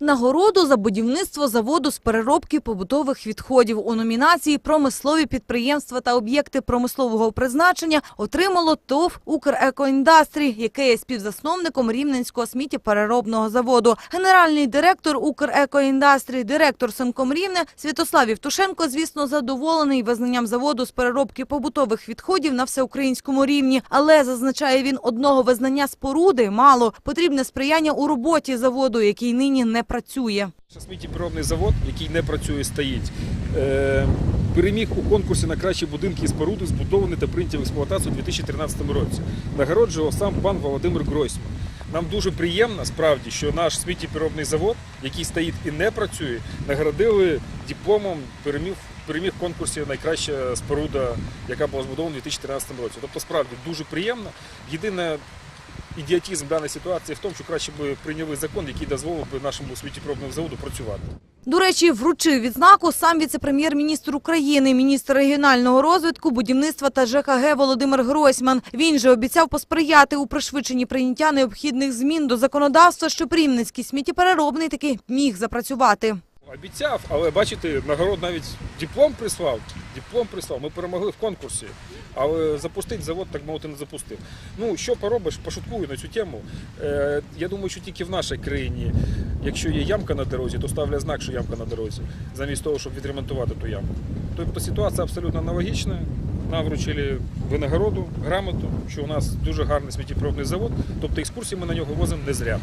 Нагороду за будівництво заводу з переробки побутових відходів у номінації «Промислові підприємства та об'єкти промислового призначення» отримало ТОВ «Укрекоіндастрі», яке є співзасновником Рівненського сміттєпереробного заводу. Генеральний директор «Укрекоіндастрі», директор Сенком Рівне Святослав Євтушенко, звісно, задоволений визнанням заводу з переробки побутових відходів на всеукраїнському рівні. Але, зазначає він, одного визнання споруди мало. Потрібне сприяння у роботі заводу, який нині не працює. Сміттєпереробний завод, який не працює, стоїть. Е, переміг у конкурсі на кращі будинки і споруди, збудовані та прийняті в експлуатацію у 2013 році. Нагороджував сам пан Володимир Гройсман. Нам дуже приємно, справді, що наш сміттєпереробний завод, який стоїть і не працює, нагородили дипломом, переміг, переміг в конкурсі найкраща споруда, яка була збудована у 2013 році. Тобто, справді дуже приємно. Єдине ідіотізм даної ситуації в тому, що краще би прийняли закон, який дозволив би нашому сміттєпереробному заводу працювати. До речі, вручив відзнаку сам віце-прем'єр-міністр України, міністр регіонального розвитку, будівництва та ЖКГ Володимир Гройсман. Він же обіцяв посприяти у пришвидшенні прийняття необхідних змін до законодавства, щоб Рівненський сміттєпереробний таки міг запрацювати. Обіцяв, але бачите, нагород навіть диплом прислав. Диплом прислав. Ми перемогли в конкурсі, але запустити завод, так мовити, не запустив. Ну що поробиш, пошуткую на цю тему. Е, я думаю, що тільки в нашій країні, якщо є ямка на дорозі, то ставлять знак, що ямка на дорозі, замість того, щоб відремонтувати ту ямку. Тобто ситуація абсолютно аналогічна. Нам вручили винагороду, грамоту, що у нас дуже гарний сміттєпровідний завод, тобто екскурсії ми на нього возимо не зря.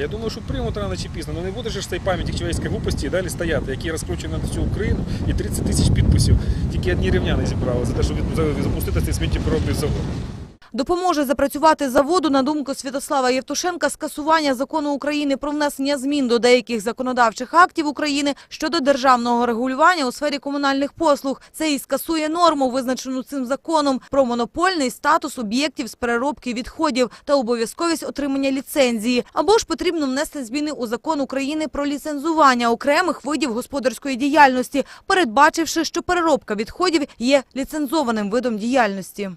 Я думаю, що приймуть рано чи пізно, ну не буде ж цей пам'ятник чоловічської глупості і далі стояти, який розкручений на всю Україну і 30 тисяч підписів. Тільки одні рівняни зібрали за те, щоб запустити цей сміттєпровідний завод. Допоможе запрацювати заводу, на думку Святослава Євтушенка, скасування закону України про внесення змін до деяких законодавчих актів України щодо державного регулювання у сфері комунальних послуг. Це і скасує норму, визначену цим законом, про монопольний статус об'єктів з переробки відходів та обов'язковість отримання ліцензії. Або ж потрібно внести зміни у закон України про ліцензування окремих видів господарської діяльності, передбачивши, що переробка відходів є ліцензованим видом діяльності.